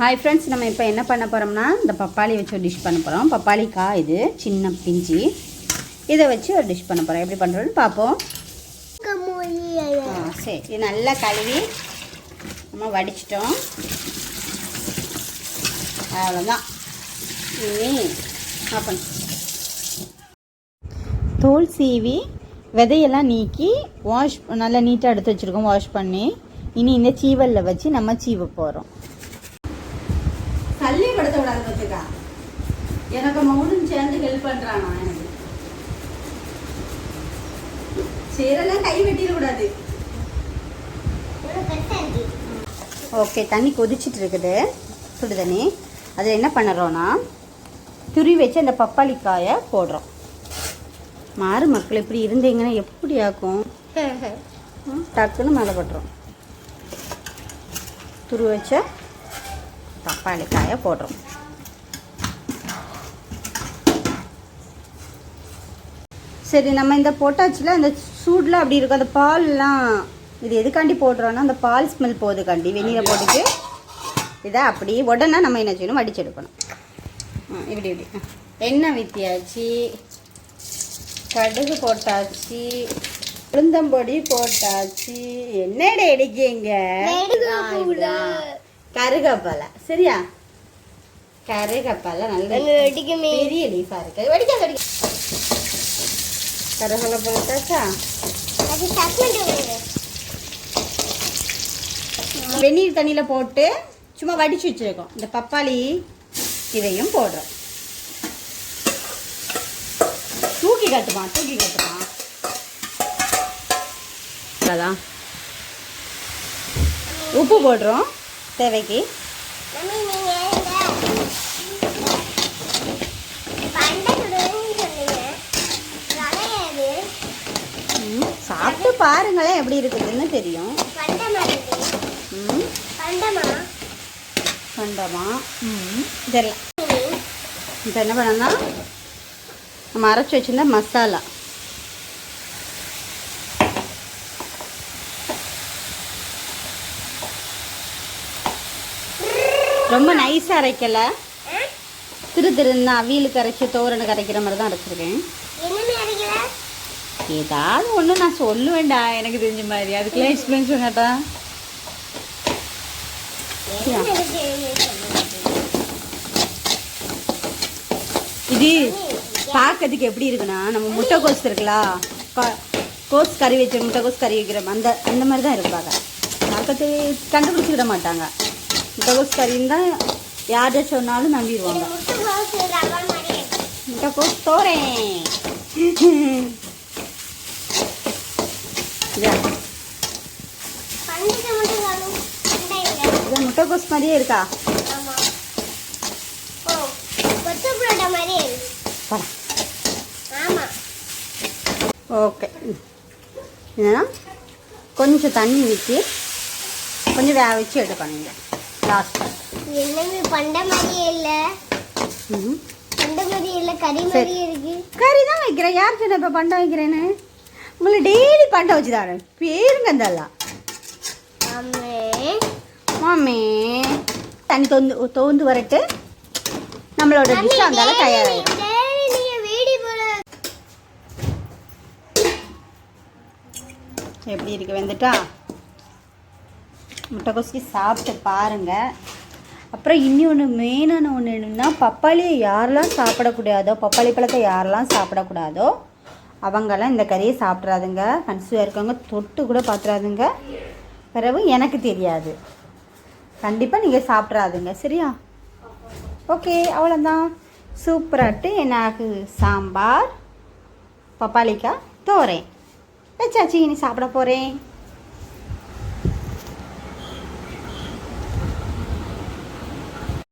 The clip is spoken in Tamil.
ஹாய் ஃப்ரெண்ட்ஸ் நம்ம இப்போ என்ன பண்ண போகிறோம்னா இந்த பப்பாளி வச்சு ஒரு டிஷ் பண்ண போகிறோம் பப்பாளி காய் இது சின்ன பிஞ்சு. இதை வச்சு ஒரு டிஷ் பண்ண போகிறோம் எப்படி பண்ணுறோன்னு பார்ப்போம். சரி. இது நல்லா கழுவி நம்ம வடிச்சிட்டோம். அவ்வளோதான் இனி ஆப்பன் தோல் சீவி விதையெல்லாம் நீக்கி வாஷ் நல்லா நீட்டாக எடுத்து வச்சுருக்கோம் வாஷ் பண்ணி. இனி இந்த சீவலில் வச்சு நம்ம சீவ போகிறோம் தள்ளி எனக்கு மௌனம் சேர்ந்து ஹெல்ப் பண்ணுறானா எனக்கு. சீரெல்லாம் கை வெட்டிடக்கூடாது ஓகே தண்ணி கொதிச்சிட்டு இருக்குது. சுடு தண்ணி. அதில் என்ன பண்ணுறோன்னா துரி வச்சு அந்த பப்பாளி காயை போடுறோம். மாறு மக்கள் இப்படி இருந்தீங்கன்னா எப்படி ஆக்கும்? டக்குன்னு மேலே போட்டுரும் துரு வச்ச தக்காளி காயை போடுறோம். சரி நம்ம இந்த போட்டாச்சுல அந்த சூடில் அப்படி இருக்கும் அந்த பால்லாம் இது எதுக்காண்டி போடுறோன்னா அந்த பால் ஸ்மெல் போகுதுக்காண்டி வெந்நீரை போட்டுட்டு இதை அப்படி உடனே நம்ம என்ன செய்யணும் வடிச்செடுக்கணும் இப்படி இப்படி. எண்ணெய் வித்தியாச்சு கடுகு போட்டாச்சு உளுந்தம்பொடி போட்டாச்சு. என்னடா எடுக்கீங்க கருகப்பலை. சரியா? கருகப்பலை நல்ல வெடிக்குமே. பெரிய லீஃபா இருக்கு. வடிக்க வடிக்க. கருகலை போட்டாச்சா வெந்நீர் தண்ணியில் போட்டு சும்மா வடிச்சு வச்சிருக்கோம் இந்த பப்பாளி இதையும் போடுறோம் தூக்கி கட்டுமா தூக்கி கட்டுமா அதான் உப்பு போடுறோம் தேவைக்கு ம், சாப்பிட்டு பாருங்களேன் எப்படி இருக்குதுன்னு தெரியும். கண்டமா ம். இதெல்லாம் இப்போ என்ன பண்ணணும்னா நம்ம அரைச்சி வச்சிருந்த மசாலா. ரொம்ப நைஸாக அரைக்கல. திரு திருன்னு அவியலுக்கு அரைச்சி தோரனுக்கு அரைக்கிற மாதிரி தான் அரைச்சிருக்கேன். ஏதாவது ஒன்று நான் சொல்லுவேன்டா. எனக்கு தெரிஞ்ச மாதிரி. அதுக்கெல்லாம் எக்ஸ்பிளைன் சொன்னாட்டா? இது பார்க்கறதுக்கு எப்படி இருக்குன்னா நம்ம முட்டைக்கோஸ் இருக்குல்ல? கோஸ் கறி வச்ச முட்டைக்கோஸ் கறி வைக்கிற அந்த அந்த மாதிரி தான் இருப்பாங்க பார்க்கறது கண்டுபிடிச்சிக்கிட மாட்டாங்க. முட்டைக்கோஸ் கறின்னு தான் யார்கிட்ட சொன்னாலும் நம்பிடுவாங்க. முட்டைக்கோஸ் தோறேன். இதா, இது முட்டைக்கோஸ் மாதிரியே இருக்கா? ஓகே. என்னன்னா கொஞ்சம் தண்ணி ஊற்றி கொஞ்சம் வேக வச்சு எடுக்கணும் லாஸ்ட்டாக என்னமே பண்ட மாதிரியே இல்ல? பண்ட மாதிரியே இல்ல கறி. மாதிரியே இருக்கு. கறி தான் வைக்கிறேன் யார் சொன்ன இப்போ பண்டை வைக்கிறேன்னு? உங்களை டெய்லி பண்டை வச்சு தரேன் பேருங்க இதெல்லாம் அம்மே மாமே தண்ணி தொந்து தோந்து வரட்டு. நம்மளோட டிஷ் அந்தால தயாராகிடும் போல எப்படி இருக்கு வெந்துட்டா? முட்டைக்கோசி சாப்பிட்டு பாருங்க. அப்புறம் இன்னொன்று மெயினான ஒன்று என்னன்னா பப்பாளியை யாரெல்லாம் சாப்பிடக்கூடாதோ பப்பாளி பழத்தை யாரெல்லாம் சாப்பிடக்கூடாதோ அவங்கெல்லாம் இந்த கறியை சாப்பிட்றாதுங்க. கன்சியூவாக இருக்கவங்க தொட்டு கூட பார்த்துறாதுங்க பிறகு எனக்கு தெரியாது. கண்டிப்பாக நீங்கள் சாப்பிட்றாதுங்க. சரியா? ஓகே அவ்வளோதான் சூப்பராட்டு எனக்கு சாம்பார் பப்பாளிக்காய் தோரேன் வச்சாச்சி இனி சாப்பிட போகிறேன்